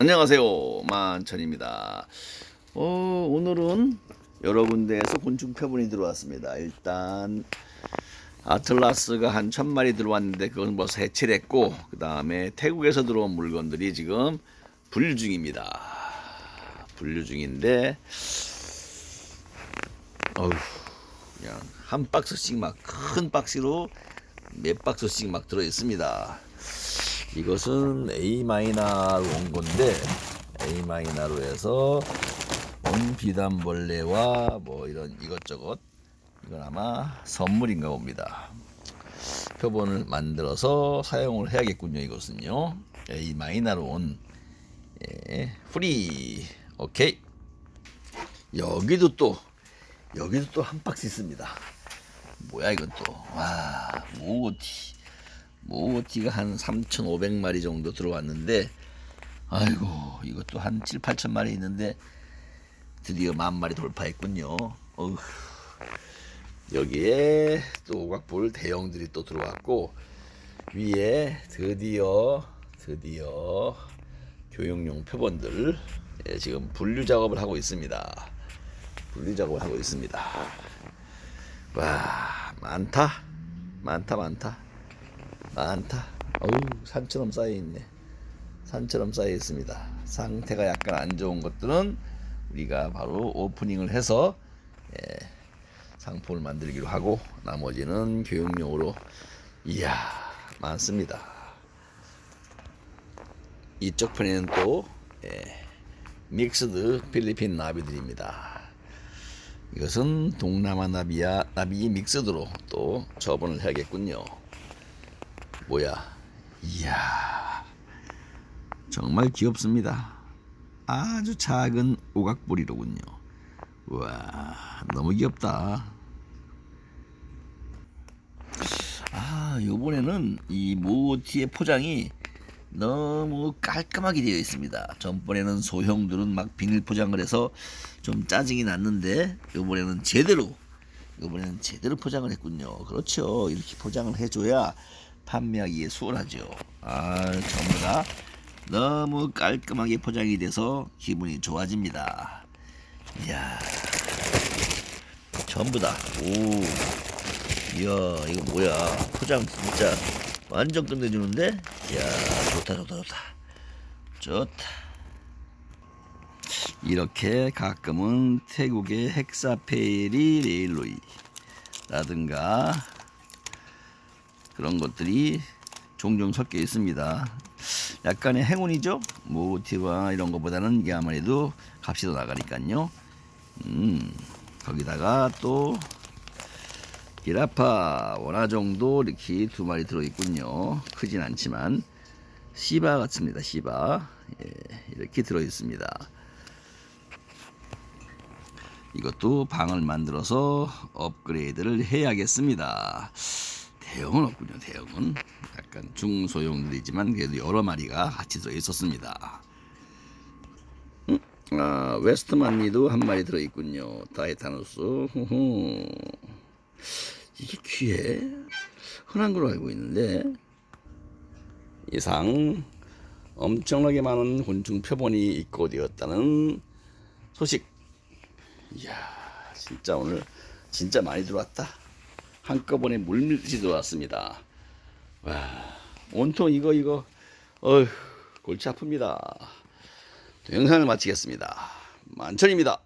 안녕하세요. 만천입니다. 어, 오늘은 여러 군데에서 곤충 표본이 들어왔습니다. 일단 아틀라스가 한 천 마리 들어왔는데 그건 벌써 해체를 했고 그 다음에 태국에서 들어온 물건들이 지금 분류 중입니다. 분류 중인데 어휴 그냥 한 박스씩 막 큰 박스로 몇 박스씩 막 들어 있습니다 이것은 A 마이너로 온 건데 A 마이너로 해서 온 비단벌레와 뭐 이런 이것저것 이건 아마 선물인가 봅니다. 표본을 만들어서 사용을 해야겠군요. 이것은요. A 마이너로 온 예, 프리 오케이 여기도 또 여기도 또 한 박스 있습니다. 뭐야 이건 또 와 모티 모티가 한 3,500마리 정도 들어왔는데 아이고 이것도 한 7, 8천 마리 있는데 드디어 만 마리 돌파했군요. 어휴. 여기에 또 오각볼 대형들이 또 들어왔고 위에 드디어 드디어 교육용 표본들 예, 지금 분류 작업을 하고 있습니다. 분류 작업을 하고 있습니다. 와 많다 많다 많다 많다. 어우 산처럼 쌓여 있네. 산처럼 쌓여 있습니다. 상태가 약간 안 좋은 것들은 우리가 바로 오프닝을 해서 예, 상품을 만들기로 하고 나머지는 교육용으로 이야 많습니다. 이쪽 편에는 또 예, 믹스드 필리핀 나비들입니다. 이것은 동남아 나비야 나비 믹스드로 또 처분을 해야겠군요. 뭐야? 이야, 정말 귀엽습니다. 아주 작은 오각부리로군요. 와, 너무 귀엽다. 아, 요번에는 이 모티의 포장이 너무 깔끔하게 되어 있습니다. 전번에는 소형들은 막 비닐 포장을 해서 좀 짜증이 났는데 요번에는 제대로 이번에는 제대로 포장을 했군요. 그렇죠. 이렇게 포장을 해줘야 판매하기에 수월하죠. 아, 전부 다 너무 깔끔하게 포장이 돼서 기분이 좋아집니다. 이야, 전부 다. 오, 이야, 이거 뭐야? 포장 진짜 완전 끝내주는데? 이야, 좋다, 좋다, 좋다. 좋다. 이렇게 가끔은 태국의 헥사페리 레일로이라든가 그런 것들이 종종 섞여 있습니다. 약간의 행운이죠. 모티와 이런 것보다는 이게 아무래도 값이 더 나가니까요. 음, 거기다가 또 기라파 원화 정도 이렇게 두 마리 들어 있군요. 크진 않지만 시바 같습니다. 시바 예, 이렇게 들어 있습니다. 이것도 방을 만들어서 업그레이드를 해야겠습니다. 대형은 없군요. 대형은 약간 중소형들이지만 그래도 여러 마리가 같이 들어 있었습니다. 음? 아, 웨스트만니도 한 마리 들어 있군요. 다이타노스. 후후. 이게 귀해? 흔한 걸로 알고 있는데 이상 엄청나게 많은 곤충 표본이 입고되었다는 소식. 이야, 진짜 오늘 진짜 많이 들어왔다. 한꺼번에 물밀듯이 들어왔습니다. 와, 온통 이거 이거, 어휴, 골치 아픕니다. 영상을 마치겠습니다. 만천입니다.